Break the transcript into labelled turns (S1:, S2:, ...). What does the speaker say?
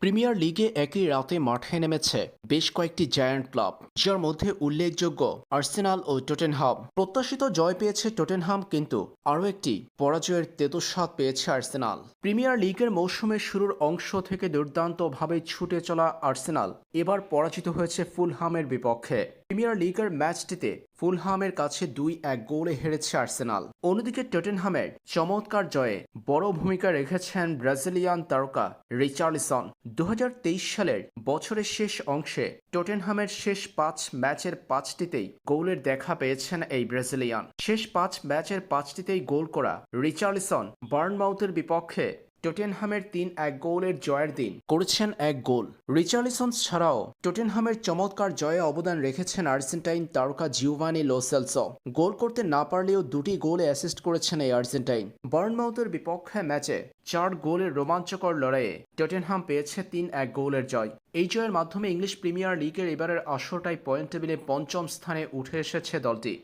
S1: Premier লিগে একই রাতে মাঠে নেমেছে। বেশ কয়েকটি জায়ান্ট ক্লাব যার মধ্যে উল্লেখযোগ্য আর্সেনাল ও টোটেনহাম প্রত্যাশিত জয় পেয়েছে টোটেনহাম কিন্তু আরও একটি পরাজয়ের তেতুস্বাদ পেয়েছে আর্সেনাল প্রিমিয়ার লিগের মৌসুমের শুরুর অংশ থেকে দুর্দান্তভাবে ছুটে চলা আর্সেনাল এবার পরাজিত হয়েছে ফুলহামের বিপক্ষে। প্রিমিয়ার লিগের ম্যাচটিতে ফুলহামের কাছে দুই এক গোলে হেরেছে আর্সেনাল অন্যদিকে টটেনহামের চমৎকার জয়ে বড় ভূমিকা রেখেছেন ব্রাজিলিয়ান তারকা রিচার্লিসন দু সালের বছরের শেষ অংশে টটেনহামের শেষ পাঁচ ম্যাচের পাঁচটিতেই গোলের দেখা পেয়েছেন এই ব্রাজিলিয়ান। শেষ পাঁচ ম্যাচের পাঁচটিতেই গোল করা রিচার্লিসন বার্নমাউথের বিপক্ষে টোটেনহামের তিন এক গোলের জয়ের দিন। করেছেন এক গোল। রিচার্লিসন ছাড়াও টোটেনহামের চমৎকার জয়ে অবদান রেখেছেন আর্জেন্টাইন তারকা জিওভানি লোসেলস গোল করতে না পারলেও দুটি গোলে অ্যাসিস্ট করেছেন এই আর্জেন্টাইন। বার্নমাউথের বিপক্ষে ম্যাচে চার গোলের রোমাঞ্চকর লড়াইয়ে টটেনহাম পেয়েছে তিন এক গোলের জয়। এই জয়ের মাধ্যমে ইংলিশ প্রিমিয়ার লিগের এবারের আসরটাই পয়েন্ট টেবিলে পঞ্চম স্থানে উঠে এসেছে দলটি।